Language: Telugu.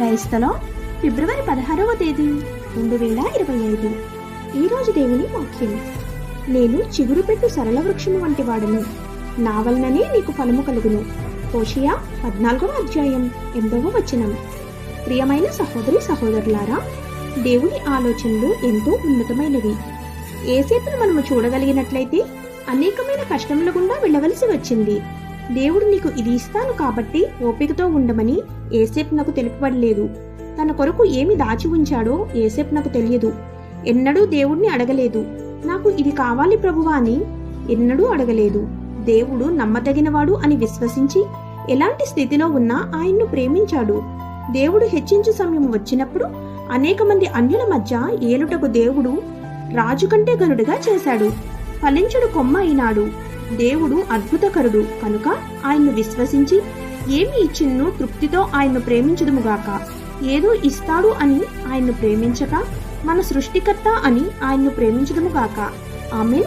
క్రైస్తలో ఫిబ్రవరి పదహారవ తేదీ రెండు వేల ఇరవై ఐదు. ఈరోజు దేవుని వాక్యం. నేను చిగురు పెట్టు సరళ వృక్షము వంటి వాడను. నా వలననే నీకు ఫలము కలుగును. హోషియా పద్నాలుగవ అధ్యాయం ఎనిమిదవ వచనం. ప్రియమైన సహోదరి సహోదరులారా దేవుని ఆలోచనలు ఎంతో ఉన్నతమైనవి. ఏసేపును మనము చూడగలిగినట్లయితే అనేకమైన కష్టముల గుండా వెళ్ళవలసి వచ్చింది. దేవుడు నీకు ఇది ఇస్తాను కాబట్టి ఓపికతో ఉండమని ఏసేపు నాకు తెలుపబడలేదు. తన కొరకు ఏమి దాచి ఉంచాడో ఏసేపు నాకు తెలియదు. ఎన్నడూ దేవుణ్ణి అడగలేదు. నాకు ఇది కావాలి ప్రభువా అని ఎన్నడూ అడగలేదు. దేవుడు నమ్మదగినవాడు అని విశ్వసించి ఎలాంటి స్థితిలో ఉన్నా ఆయన్ను ప్రేమించాడు. దేవుడు హెచ్చించు సమయం వచ్చినప్పుడు అనేక మంది అన్యుల మధ్య ఏలుటకు దేవుడు రాజు కంటే గనుడుగా చేశాడు. ఫలించుడు కొమ్మ అయినాడు దేవుడు అద్భుతకరుడు. కనుక ఆయన్ను విశ్వసించి ఏమి ఇచ్చిన్ను తృప్తితో ఆయన్ను ప్రేమించుదుముగాక ఏదో ఇస్తాడు అని ఆయన్ను ప్రేమించక మన సృష్టికర్త అని ఆయన్ను ప్రేమించుదుముగాక ఆమెన్.